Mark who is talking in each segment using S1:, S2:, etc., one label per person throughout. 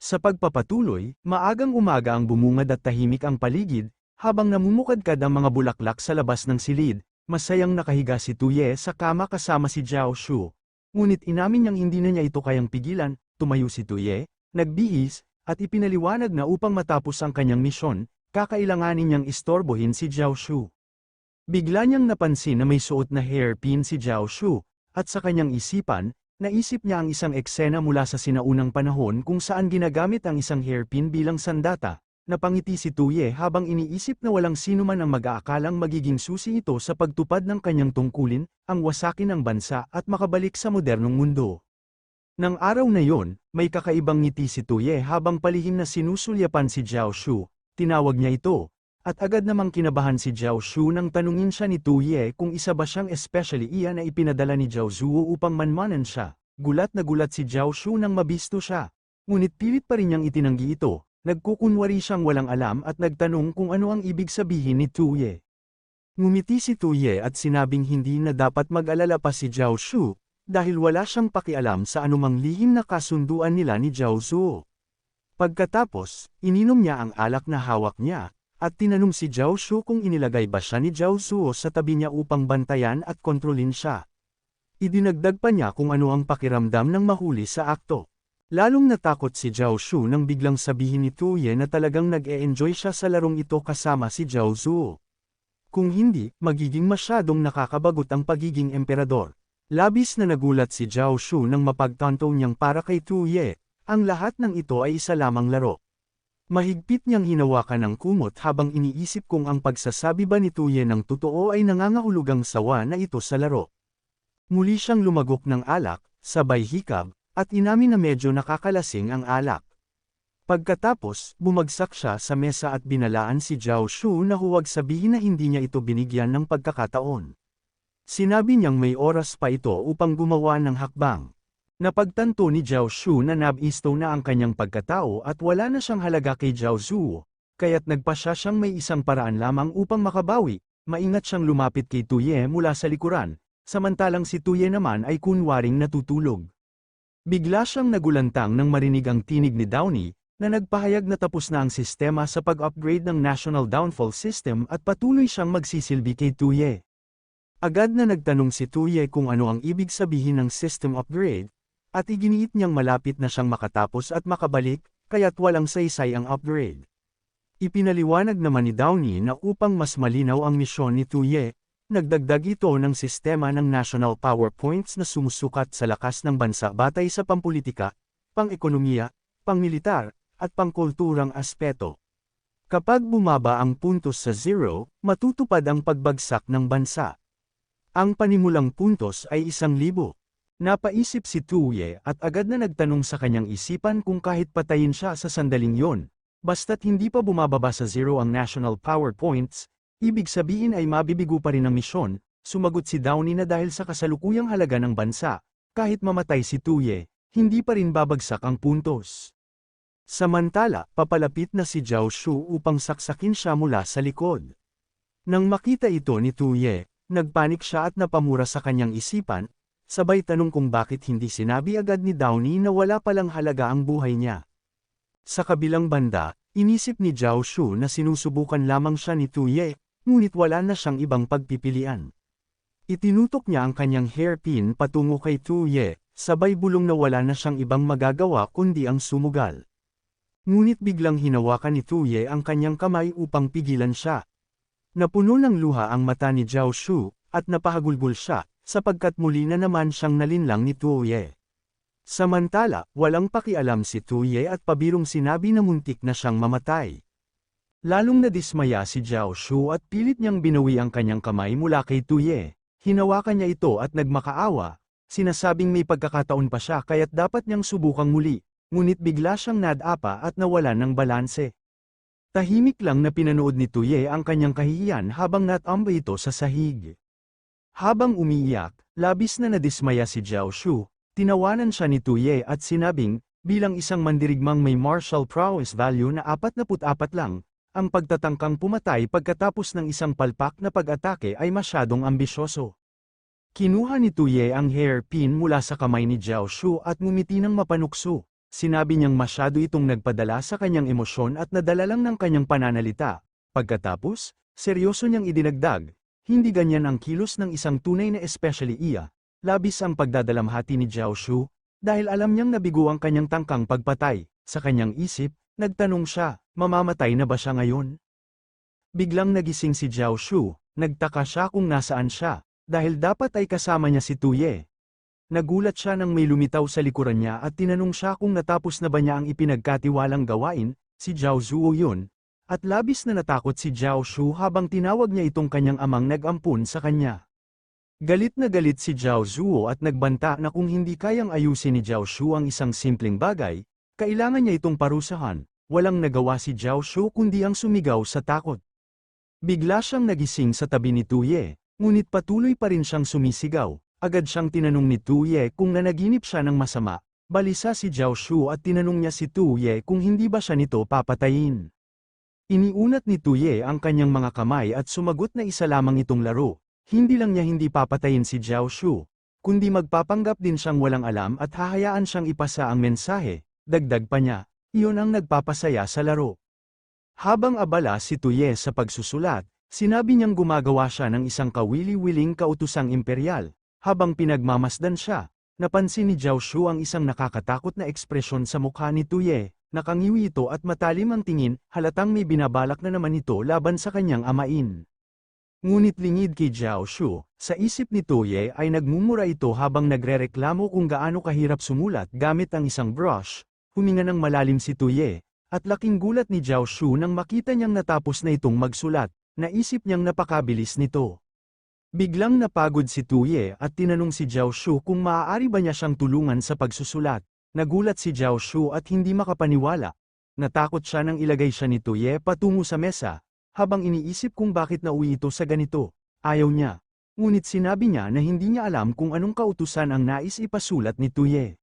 S1: Sa pagpapatuloy, maagang umaga ang bumungad at tahimik ang paligid, habang namumukadkad ang mga bulaklak sa labas ng silid, masayang nakahiga si Tuye sa kama kasama si Jiao Shu. Ngunit inamin niyang hindi na niya ito kayang pigilan, tumayo si Tuye, nagbihis, at ipinaliwanag na upang matapos ang kanyang misyon, kakailanganin niyang istorbohin si Jiao Shu. Bigla niyang napansin na may suot na hairpin si Jiao Shu, at sa kanyang isipan, naisip niya ang isang eksena mula sa sinaunang panahon kung saan ginagamit ang isang hairpin bilang sandata. Napangiti si Tuye habang iniisip na walang sino man ang mag-aakalang magiging susi ito sa pagtupad ng kanyang tungkulin, ang wasakin ng bansa at makabalik sa modernong mundo. Nang araw na yon, may kakaibang ngiti si Tuye habang palihim na sinusulyapan si Jiao Shu, tinawag niya ito, at agad namang kinabahan si Jiao Shu nang tanungin siya ni Tuye kung isa ba siyang especially iyan na ipinadala ni Jiao Zuo upang manmanan siya. Gulat na gulat si Jiao Shu nang mabisto siya. Ngunit pilit pa rin niyang itinanggi ito, nagkukunwari siyang walang alam at nagtanong kung ano ang ibig sabihin ni Tuye. Ngumiti si Tuye at sinabing hindi na dapat mag-alala pa si Jiao Shu, dahil wala siyang pakialam sa anumang lihim na kasunduan nila ni Jiao Zuo. Pagkatapos, ininom niya ang alak na hawak niya, at tinanong si Jiao Shu kung inilagay ba siya ni Jiao Zuo sa tabi niya upang bantayan at kontrolin siya. Idinagdag pa niya kung ano ang pakiramdam ng mahuli sa akto. Lalong natakot si Jiao Shu nang biglang sabihin ni Tuye na talagang nag-e-enjoy siya sa larong ito kasama si Jiao Zuo. Kung hindi, magiging masyadong nakakabagot ang pagiging emperador. Labis na nagulat si Jiao Shu nang mapagtanto niyang para kay Tuye, ang lahat ng ito ay isa lamang laro. Mahigpit niyang hinawakan ang kumot habang iniisip kung ang pagsasabi ba ni Tuye ng totoo ay nangangahulugang sawa na ito sa laro. Muli siyang lumagok ng alak, sabay hikab, at inamin na medyo nakakalasing ang alak. Pagkatapos, bumagsak siya sa mesa at binalaan si Jiao Shu na huwag sabihin na hindi niya ito binigyan ng pagkakataon. Sinabi niyang may oras pa ito upang gumawa ng hakbang. Napagtanto ni Jiao Shu na nabisto na ang kanyang pagkatao at wala na siyang halaga kay Jiao Zuo, kaya't nagpa siya siyang may isang paraan lamang upang makabawi, maingat siyang lumapit kay Tuye mula sa likuran, samantalang si Tuye naman ay kunwaring natutulog. Bigla siyang nagulantang nang marinig ang tinig ni Downey, na nagpahayag na tapos na ang sistema sa pag-upgrade ng National Downfall System at patuloy siyang magsisilbi kay Tuye. Agad na nagtanong si Tuye kung ano ang ibig sabihin ng system upgrade, at iginiit niyang malapit na siyang makatapos at makabalik, kaya't walang saysay ang upgrade. Ipinaliwanag naman ni Downey na upang mas malinaw ang misyon ni Tuye, nagdagdag ito ng sistema ng National Power Points na sumusukat sa lakas ng bansa batay sa pampolitika, pang-ekonomiya, pang-militar, at pangkulturang aspeto. Kapag bumaba ang puntos sa zero, matutupad ang pagbagsak ng bansa. Ang panimulang puntos ay isang libo. Napaisip si Tuye at agad na nagtanong sa kanyang isipan kung kahit patayin siya sa sandaling yon, basta't hindi pa bumababa sa zero ang national power points, ibig sabihin ay mabibigo pa rin ang misyon, sumagot si Downey na dahil sa kasalukuyang halaga ng bansa, kahit mamatay si Tuye, hindi pa rin babagsak ang puntos. Samantala, papalapit na si Jiao Shu upang saksakin siya mula sa likod. Nang makita ito ni Tuye, nagpanik siya at napamura sa kanyang isipan, sabay tanong kung bakit hindi sinabi agad ni Downey na wala palang halaga ang buhay niya. Sa kabilang banda, inisip ni Jiao Shu na sinusubukan lamang siya ni Tuye, ngunit wala na siyang ibang pagpipilian. Itinutok niya ang kanyang hairpin patungo kay Tuye, sabay bulong na wala na siyang ibang magagawa kundi ang sumugal. Ngunit biglang hinawakan ni Tuye ang kanyang kamay upang pigilan siya. Napuno ng luha ang mata ni Jiao Shu, at napahagulgol siya, sapagkat muli na naman siyang nalinlang ni Tuye. Samantala, walang pakialam si Tuye at pabirong sinabi na muntik na siyang mamatay. Lalong nadismaya si Jiao Shu at pilit niyang binawi ang kanyang kamay mula kay Tuye. Hinawakan niya ito at nagmakaawa, sinasabing may pagkakataon pa siya kaya't dapat niyang subukang muli, ngunit bigla siyang nadapa at nawala ng balanse. Tahimik lang na pinanood ni Tuye ang kanyang kahihiyan habang natambay ito sa sahig. Habang umiiyak, labis na nadismaya si Jiao Shu, tinawanan siya ni Tuye at sinabing, bilang isang mandirigmang may martial prowess value na 44 lang, ang pagtatangkang pumatay pagkatapos ng isang palpak na pag-atake ay masyadong ambisyoso. Kinuha ni Tuye ang hairpin mula sa kamay ni Jiao Shu at ngumiti ng mapanukso. sinabi niyang masyado itong nagpadala sa kanyang emosyon at nadala lang ng kanyang pananalita. Pagkatapos, seryoso niyang idinagdag, hindi ganyan ang kilos ng isang tunay na especially iya, labis ang pagdadalamhati ni Jiao Shu, dahil alam niyang nabigo ang kanyang tangkang pagpatay, sa kanyang isip, nagtanong siya, mamamatay na ba siya ngayon? Biglang nagising si Jiao Shu, nagtaka siya kung nasaan siya, dahil dapat ay kasama niya si Tuye. Nagulat siya nang may lumitaw sa likuran niya at tinanong siya kung natapos na ba niya ang ipinagkatiwalang gawain, si Jiao Zuo yun, at labis na natakot si Jiao Shu habang tinawag niya itong kanyang amang nag-ampun sa kanya. Galit na galit si Jiao Zuo at nagbanta na kung hindi kayang ayusin ni Jiao Shu ang isang simpleng bagay, kailangan niya itong parusahan, walang nagawa si Jiao Shu kundi ang sumigaw sa takot. Bigla siyang nagising sa tabi ni Tuye, ngunit patuloy pa rin siyang sumisigaw. Agad siyang tinanong ni Tuye kung nanaginip siya ng masama. Balisa si Jiao Shu at tinanong niya si Tuye kung hindi ba siya nito papatayin. Iniunat ni Tuye ang kanyang mga kamay at sumagot na isa lamang itong laro. Hindi lang niya hindi papatayin si Jiao Shu, kundi magpapanggap din siyang walang alam at hahayaan siyang ipasa ang mensahe. Dagdag pa niya, iyon ang nagpapasaya sa laro. Habang abala si Tuye sa pagsusulat, sinabi niyang gumagawa siya ng isang kawili-wiling kautusang imperial. Habang pinagmamasdan siya, napansin ni Jiao Shu ang isang nakakatakot na ekspresyon sa mukha ni Tuye, nakangiwi ito at matalim ang tingin, halatang may binabalak na naman ito laban sa kanyang amain. Ngunit lingid kay Jiao Shu, sa isip ni Tuye ay nagmumura ito habang nagrereklamo kung gaano kahirap sumulat gamit ang isang brush, huminga ng malalim si Tuye, at laking gulat ni Jiao Shu nang makita niyang natapos na itong magsulat, naisip niyang napakabilis nito. Biglang napagod si Tuye at tinanong si Jiao Shu kung maaari ba niya siyang tulungan sa pagsusulat. Nagulat si Jiao Shu at hindi makapaniwala. Natakot siya nang ilagay siya ni Tuye patungo sa mesa, habang iniisip kung bakit nauwi ito sa ganito. Ayaw niya. Ngunit sinabi niya na hindi niya alam kung anong kautusan ang nais ipasulat ni Tuye.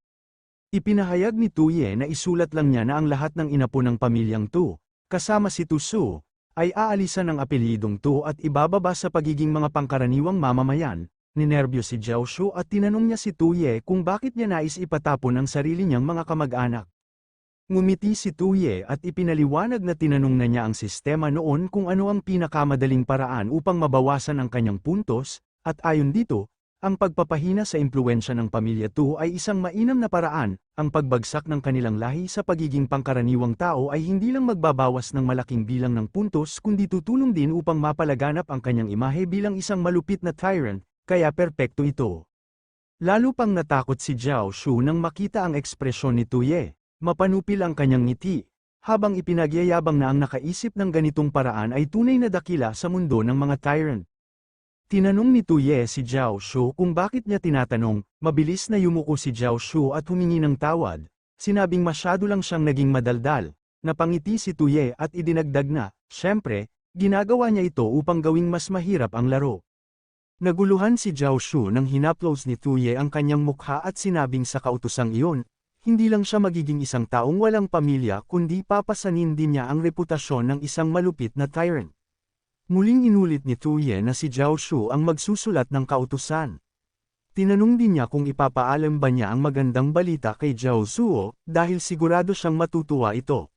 S1: Ipinahayag ni Tuye na isulat lang niya na ang lahat ng inapo ng pamilyang Tu, kasama si Tusu, ay aalisan ng apelyidong Tu at ibababa sa pagiging mga pangkaraniwang mamamayan. Ninerbyo si Jiao Shu at tinanong niya si Tuye kung bakit niya nais ipatapon ang sarili niyang mga kamag-anak. Ngumiti si Tuye at ipinaliwanag na tinanong na niya ang sistema noon kung ano ang pinakamadaling paraan upang mabawasan ang kanyang puntos, at ayon dito, ang pagpapahina sa impluensya ng pamilya Tu ay isang mainam na paraan, ang pagbagsak ng kanilang lahi sa pagiging pangkaraniwang tao ay hindi lang magbabawas ng malaking bilang ng puntos kundi tutulong din upang mapalaganap ang kanyang imahe bilang isang malupit na tyrant, kaya perpekto ito. Lalo pang natakot si Jiao Shu nang makita ang ekspresyon ni Tuye, mapanupil ang kanyang ngiti, habang ipinagyayabang na ang nakaisip ng ganitong paraan ay tunay na dakila sa mundo ng mga tyrant. Tinanong ni Tuye si Jiao Shu kung bakit niya tinatanong, mabilis na yumuko si Jiao Shu at humingi ng tawad, sinabing masyado lang siyang naging madaldal, napangiti si Tuye at idinagdag na, syempre, ginagawa niya ito upang gawing mas mahirap ang laro. Naguluhan si Jiao Shu nang hinaplos ni Tuye ang kanyang mukha at sinabing sa kautusang iyon, hindi lang siya magiging isang taong walang pamilya kundi papasanin din niya ang reputasyon ng isang malupit na tyrant. Muling inulit ni Tuye na si Jiao Shu ang magsusulat ng kautusan. Tinanong din niya kung ipapaalam ba niya ang magandang balita kay Jiao Zuo, dahil sigurado siyang matutuwa ito.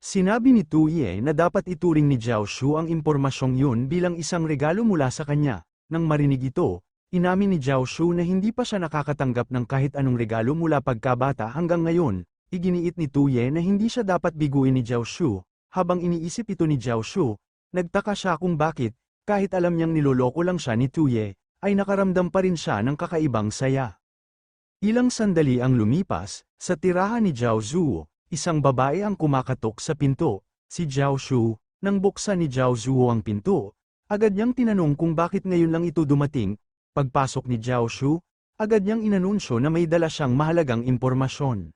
S1: Sinabi ni Tuye na dapat ituring ni Jiao Shu ang impormasyong yun bilang isang regalo mula sa kanya. Nang marinig ito, inamin ni Jiao Shu na hindi pa siya nakakatanggap ng kahit anong regalo mula pagkabata hanggang ngayon, iginiit ni Tuye na hindi siya dapat biguin ni Jiao Shu, habang iniisip ito ni Jiao Shu, Nagtaka siya kung bakit, kahit alam niyang niloloko lang siya ni Tuye, ay nakaramdam pa rin siya ng kakaibang saya. Ilang sandali ang lumipas, sa tirahan ni Jiao Zuo, isang babae ang kumakatok sa pinto, si Jiao Shu, nang buksan ni Jiao Zuo ang pinto, agad niyang tinanong kung bakit ngayon lang ito dumating, pagpasok ni Jiao Shu, agad niyang inanunsyo na may dala siyang mahalagang impormasyon.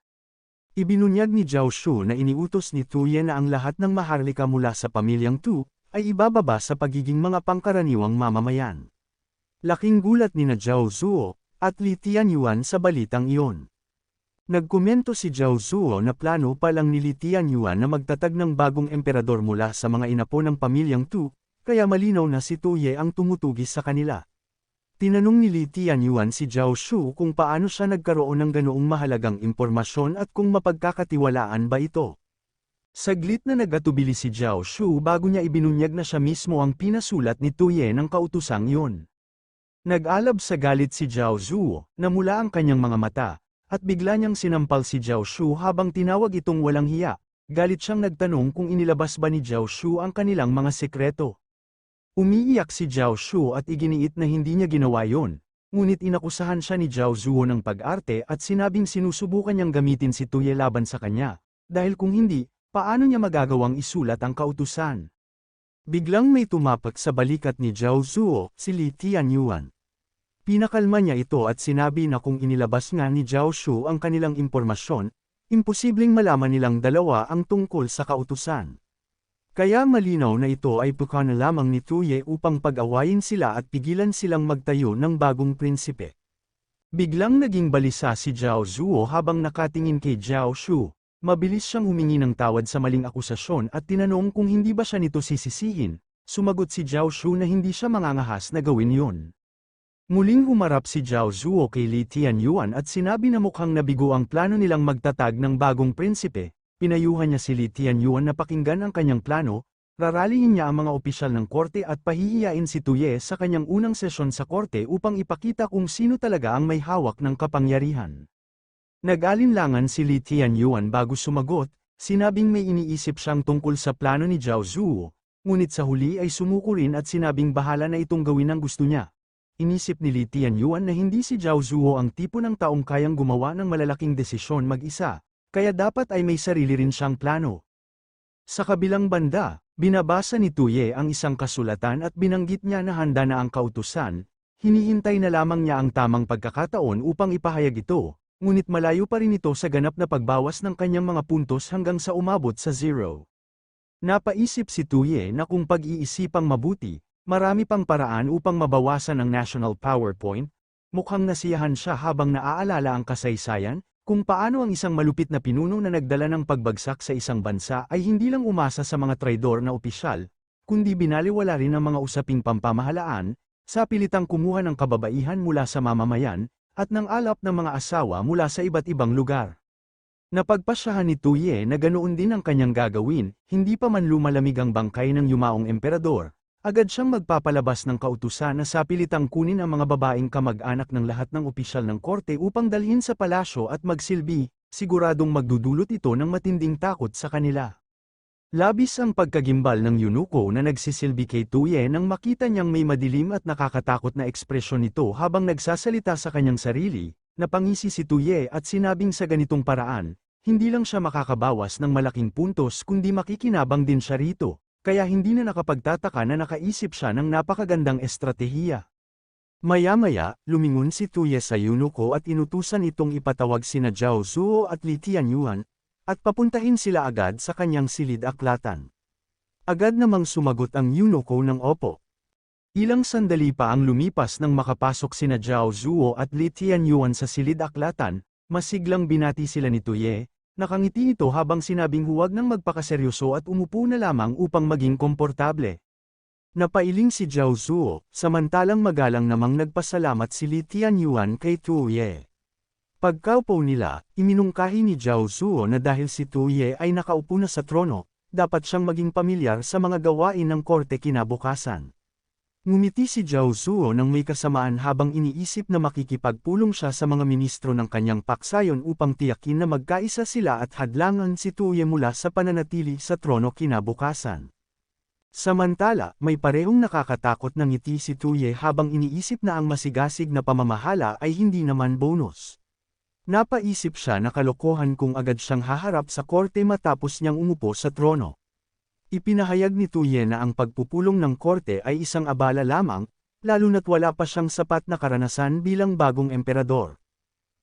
S1: Ibinunyag ni Jiao Shu na iniutos ni Tuye na ang lahat ng maharlika mula sa pamilyang Tu, ay ibababa sa pagiging mga pangkaraniwang mamamayan. Laking gulat ni na Zhao Zuo, at Li Tianyuan sa balitang iyon. Nagkomento si Zhao Zuo na plano pa lang ni Li Tianyuan na magtatag ng bagong emperador mula sa mga inapo ng pamilyang Tu, kaya malinaw na si Tuye ang tumutugis sa kanila. Tinanong ni Li Tianyuan si Zhao Shu kung paano siya nagkaroon ng ganoong mahalagang impormasyon at kung mapagkakatiwalaan ba ito. Saglit na nagatubili si Zhao Shu bago niya ibinunyag na siya mismo ang pinasulat ni Tuye ng kautusang yun. Nag-alab sa galit si Zhao Zhuo, na mula ang kanyang mga mata, at bigla niyang sinampal si Zhao Shu habang tinawag itong walang hiya. Galit siyang nagtanong kung inilabas ba ni Zhao Shu ang kanilang mga sekreto. Umiiyak si Zhao Shu at iginiit na hindi niya ginawa yon. Ngunit inakusahan siya ni Zhao Zuo ng pag-arte at sinabing sinusubukan niyang gamitin si Tuye laban sa kanya. Dahil kung hindi, paano niya magagawang isulat ang kautusan? Biglang may tumapak sa balikat ni Zhao Zuo, si Li Tianyuan. Pinakalma niya ito at sinabi na kung inilabas nga ni Zhao Shu ang kanilang impormasyon, imposibleng malaman nilang dalawa ang tungkol sa kautusan. Kaya malinaw na ito ay bukana lamang ni Tuye upang pag-awayin sila at pigilan silang magtayo ng bagong prinsipe. Biglang naging balisa si Zhao Zuo habang nakatingin kay Zhao Shu. Mabilis siyang humingi ng tawad sa maling akusasyon at tinanong kung hindi ba siya nito sisisihin. Sumagot si Zhao Shu na hindi siya mangangahas na gawin yon. Muling humarap si Zhao Zuo kay Li Tianyuan at sinabi na mukhang nabigo ang plano nilang magtatag ng bagong prinsipe, pinayuhan niya si Li Tianyuan na pakinggan ang kanyang plano, raralihin niya ang mga opisyal ng korte at pahihiyain si Tuye sa kanyang unang sesyon sa korte upang ipakita kung sino talaga ang may hawak ng kapangyarihan. Nag-alinlangan si Li Tianyuan bago sumagot, sinabing may iniisip siyang tungkol sa plano ni Zhao Zuo, ngunit sa huli ay sumuko rin at sinabing bahala na itong gawin ang gusto niya. Inisip ni Li Tianyuan na hindi si Zhao Zuo ang tipo ng taong kayang gumawa ng malalaking desisyon mag-isa, kaya dapat ay may sarili rin siyang plano. Sa kabilang banda, binabasa ni Tuye ang isang kasulatan at binanggit niya na handa na ang kautusan, hinihintay na lamang niya ang tamang pagkakataon upang ipahayag ito, ngunit malayo pa rin ito sa ganap na pagbawas ng kanyang mga puntos hanggang sa umabot sa zero. Napaisip si Tuye na kung pag-iisipang mabuti, marami pang paraan upang mabawasan ang National PowerPoint, mukhang nasiyahan siya habang naaalala ang kasaysayan, kung paano ang isang malupit na pinuno na nagdala ng pagbagsak sa isang bansa ay hindi lang umasa sa mga traidor na opisyal, kundi binaliwala rin ang mga usaping pampamahalaan, sa pilitang kumuha ng kababaihan mula sa mamamayan, at ng alap ng mga asawa mula sa iba't ibang lugar. Napagpasyahan ni Tuye na ganoon din ang kanyang gagawin, hindi pa man lumalamig ang bangkay ng yumaong emperador, agad siyang magpapalabas ng kautusan na sa pilitang kunin ang mga babaeng kamag-anak ng lahat ng opisyal ng korte upang dalhin sa palasyo at magsilbi, siguradong magdudulot ito ng matinding takot sa kanila. Labis ang pagkagimbal ng Yunuko na nagsisilbi kay Tuye nang makita niyang may madilim at nakakatakot na ekspresyon nito habang nagsasalita sa kanyang sarili, napangisi si Tuye at sinabing sa ganitong paraan, hindi lang siya makakabawas ng malaking puntos kundi makikinabang din siya rito, kaya hindi na nakapagtataka na nakaisip siya ng napakagandang estratehiya. Maya-maya, lumingon si Tuye sa Yunuko at inutusan itong ipatawag sina Zhao Zuo at Li Tianyuan, at papuntahin sila agad sa kanyang silid aklatan. Agad namang sumagot ang Yunuko ng opo. Ilang sandali pa ang lumipas nang makapasok sina Zhao Zuo at Li Tianyuan sa silid aklatan, masiglang binati sila ni Tuye, nakangiti ito habang sinabing huwag nang magpakaseryoso at umupo na lamang upang maging komportable. Napailing si Zhao Zuo, samantalang magalang namang nagpasalamat si Li Tianyuan kay Tuye. Pagkaupo nila, iminungkahi ni Zhao Zuo na dahil si Tuye ay nakaupo na sa trono, dapat siyang maging pamilyar sa mga gawain ng korte kinabukasan. Ngumiti si Zhao Zuo nang may kasamaan habang iniisip na makikipagpulong siya sa mga ministro ng kanyang paksayon upang tiyakin na magkaisa sila at hadlangan si Tuye mula sa pananatili sa trono kinabukasan. Samantala, may parehong nakakatakot na ngiti si Tuye habang iniisip na ang masigasig na pamamahala ay hindi naman bonus. Napaisip siya na kalokohan kung agad siyang haharap sa korte matapos niyang umupo sa trono. Ipinahayag ni Tuye na ang pagpupulong ng korte ay isang abala lamang, lalo na't wala pa siyang sapat na karanasan bilang bagong emperador.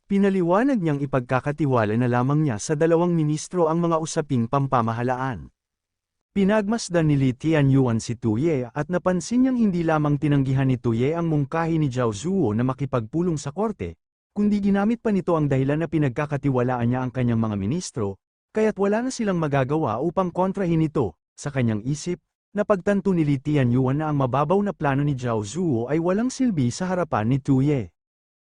S1: Pinaliwanag niyang ipagkakatiwala na lamang niya sa dalawang ministro ang mga usaping pampamahalaan. Pinagmasdan ni Li Tianyuan si Tuye at napansin niyang hindi lamang tinanggihan ni Tuye ang mungkahi ni Zhao Zuo na makipagpulong sa korte, kundi ginamit pa nito ang dahilan na pinagkakatiwalaan niya ang kanyang mga ministro, kaya't wala na silang magagawa upang kontrahin ito, sa kanyang isip, napagtanto ni Li Tianyuan na ang mababaw na plano ni Zhao Zuo ay walang silbi sa harapan ni Tuye.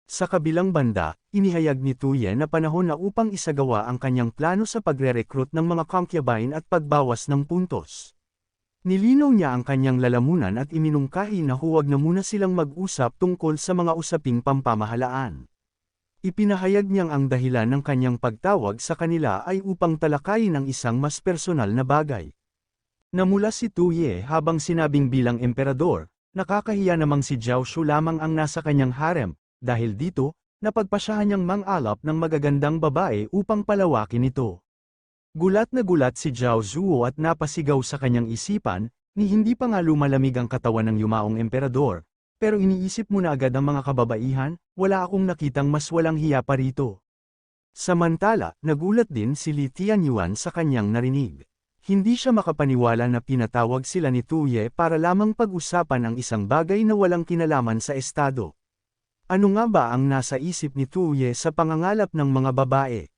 S1: Sa kabilang banda, inihayag ni Tuye na panahon na upang isagawa ang kanyang plano sa pagre-recruit ng mga concubine at pagbawas ng puntos. Nilinaw niya ang kanyang lalamunan at iminungkahi na huwag na muna silang mag-usap tungkol sa mga usaping pampamahalaan. Ipinahayag niyang ang dahilan ng kanyang pagtawag sa kanila ay upang talakayin ang isang mas personal na bagay. Namula si Tuye habang sinabing bilang emperador, nakakahiya namang si Zhao Shu lamang ang nasa kanyang harem, dahil dito, napagpasyahan niyang mang-alap ng magagandang babae upang palawakin ito. Gulat na gulat si Zhao Zuo at napasigaw sa kanyang isipan, ni hindi pa nga lumalamig ang katawan ng yumaong emperador, pero iniisip mo na agad ang mga kababaihan, wala akong nakitang mas walang hiya pa rito. Samantala, nagulat din si Li Tianyuan sa kanyang narinig. Hindi siya makapaniwala na pinatawag sila ni Tuye para lamang pag-usapan ang isang bagay na walang kinalaman sa estado. Ano nga ba ang nasa isip ni Tuye sa pangangalap ng mga babae?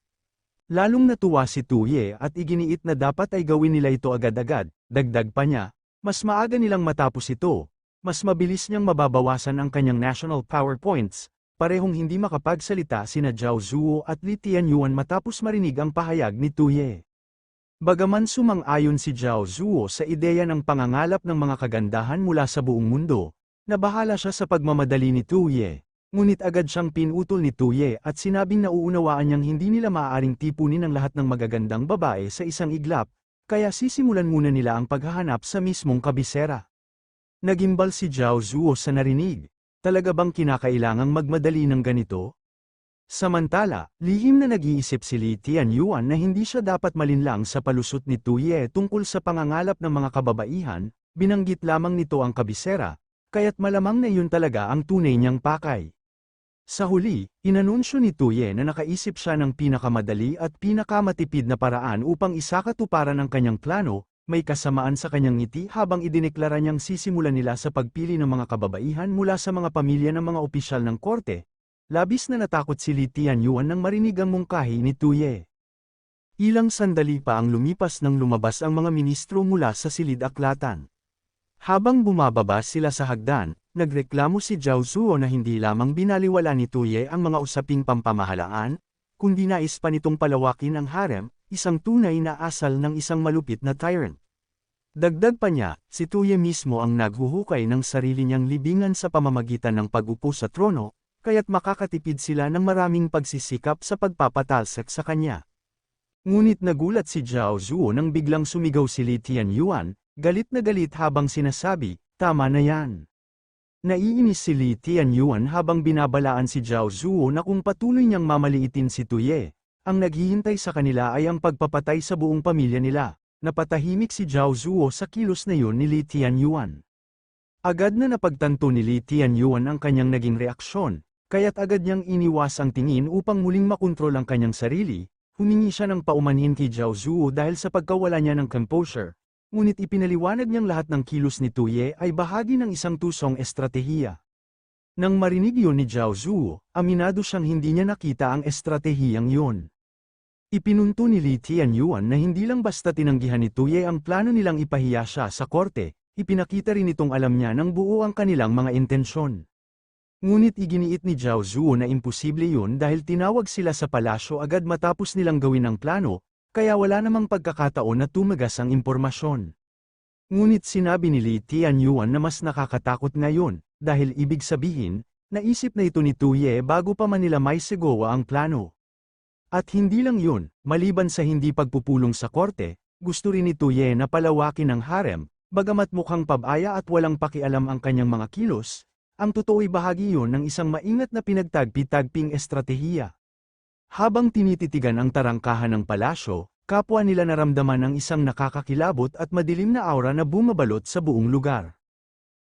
S1: Lalong natuwa si Tuye at iginiit na dapat ay gawin nila ito agad-agad, dagdag pa niya, mas maaga nilang matapos ito, mas mabilis niyang mababawasan ang kanyang national power points, parehong hindi makapagsalita sina Zhao Zuo at Li Tianyuan matapos marinig ang pahayag ni Tuye. Bagaman sumang-ayon si Zhao Zuo sa ideya ng pangangalap ng mga kagandahan mula sa buong mundo, nabahala siya sa pagmamadali ni Tuye, ngunit agad siyang pinutol ni Tuye at sinabing nauunawaan niyang hindi nila maaaring tipunin ang lahat ng magagandang babae sa isang iglap, kaya sisimulan muna nila ang paghahanap sa mismong kabisera. Nagimbal si Zhao Zuo sa narinig, talaga bang kinakailangang magmadali ng ganito? Samantala, lihim na nag-iisip si Li Tianyuan na hindi siya dapat malinlang sa palusot ni Tuye tungkol sa pangangalap ng mga kababaihan, binanggit lamang nito ang kabisera, kaya't malamang na yun talaga ang tunay niyang pakay. Sa huli, inanunsyo ni Tuye na nakaisip siya ng pinakamadali at pinakamatipid na paraan upang isakatuparan ang kanyang plano, may kasamaan sa kanyang ngiti habang idineklara niyang sisimulan nila sa pagpili ng mga kababaihan mula sa mga pamilya ng mga opisyal ng korte, Labis na natakot si Li Tianyuan nang marinig ang mungkahi ni Tuye. Ilang sandali pa ang lumipas nang lumabas ang mga ministro mula sa silid aklatan. Habang bumababa sila sa hagdan, nagreklamo si Zhao Zuo na hindi lamang binaliwala ni Tuye ang mga usaping pampamahalaan, kundi nais pa nitong palawakin ang harem, isang tunay na asal ng isang malupit na tyrant. Dagdag pa niya, si Tuye mismo ang naghuhukay ng sarili niyang libingan sa pamamagitan ng pag-upo sa trono, kaya't makakatipid sila ng maraming pagsisikap sa pagpapatalsik sa kanya. Ngunit nagulat si Zhao Zuo nang biglang sumigaw si Li Tianyuan, galit na galit habang sinasabi, tama na yan. Naiinis si Li Tianyuan habang binabalaan si Zhao Zuo na kung patuloy niyang mamaliitin si Tuye, ang naghihintay sa kanila ay ang pagpapatay sa buong pamilya nila. Napatahimik si Zhao Zuo sa kilos na yun ni Li Tianyuan. Agad na napagtanto ni Li Tianyuan ang kanyang naging reaksyon, Kaya't agad niyang iniwas ang tingin upang muling makontrol ang kanyang sarili, humingi siya ng paumanhin kay Zhao Zuo dahil sa pagkawala niya ng composure, ngunit ipinaliwanag niyang lahat ng kilos ni Tuye ay bahagi ng isang tusong estratehiya. Nang marinig yun ni Zhao Zuo, aminado siyang hindi niya nakita ang estratehiyang yun. Ipinunto ni Li Tianyuan na hindi lang basta tinanggihan ni Tuye ang plano nilang ipahiya siya sa korte, ipinakita rin itong alam niya ng buo ang kanilang mga intensyon. Ngunit iginiit ni Zhao Zuo na imposible yun dahil tinawag sila sa palasyo agad matapos nilang gawin ang plano, kaya wala namang pagkakataon na tumagas ang impormasyon. Ngunit sinabi ni Li Tianyuan na mas nakakatakot ngayon, dahil ibig sabihin, naisip na ito ni Tuye bago pa man nila may sigawa ang plano. At hindi lang yun, maliban sa hindi pagpupulong sa korte, gusto rin ni Tuye na palawakin ang harem, bagamat mukhang pabaya at walang pakialam ang kanyang mga kilos, ang totoo'y bahagi yun ng isang maingat na pinagtagpi-tagping estratehiya. Habang tinititigan ang tarangkahan ng palasyo, kapwa nila naramdaman ang isang nakakakilabot at madilim na aura na bumabalot sa buong lugar.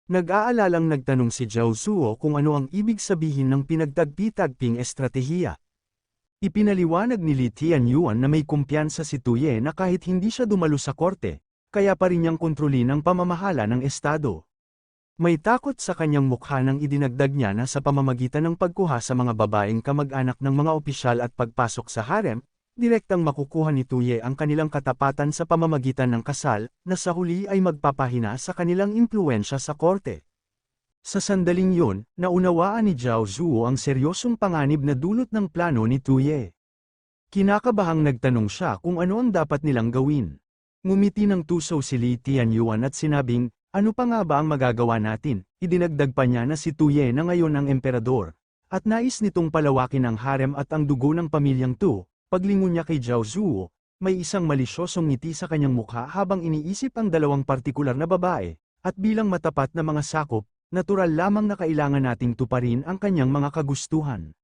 S1: Nag-aalalang nagtanong si Zhao Zuo kung ano ang ibig sabihin ng pinagtagpi-tagping estratehiya. Ipinaliwanag ni Li Tianyuan na may kumpiyansa si Tuye na kahit hindi siya dumalo sa korte, kaya pa rin niyang kontrolin ang pamamahala ng estado. May takot sa kanyang mukha nang idinagdag niya na sa pamamagitan ng pagkuha sa mga babaeng kamag-anak ng mga opisyal at pagpasok sa harem, Direktang makukuha ni Tuye ang kanilang katapatan sa pamamagitan ng kasal, na sa huli ay magpapahina sa kanilang impluensya sa korte. Sa sandaling yun, naunawaan ni Zhao Zuo ang seryosong panganib na dulot ng plano ni Tuye. Kinakabahang nagtanong siya kung ano ang dapat nilang gawin. Ngumiti ng tuso si Li Tianyuan at sinabing, ano pa nga ba ang magagawa natin? Idinagdag pa niya na si Tuye na ngayon ang emperador, at nais nitong palawakin ang harem at ang dugo ng pamilyang Tu. Paglingon niya kay Zhao Zuo, may isang malisyosong ngiti sa kanyang mukha habang iniisip ang dalawang partikular na babae, at bilang matapat na mga sakop, natural lamang na kailangan nating tuparin ang kanyang mga kagustuhan.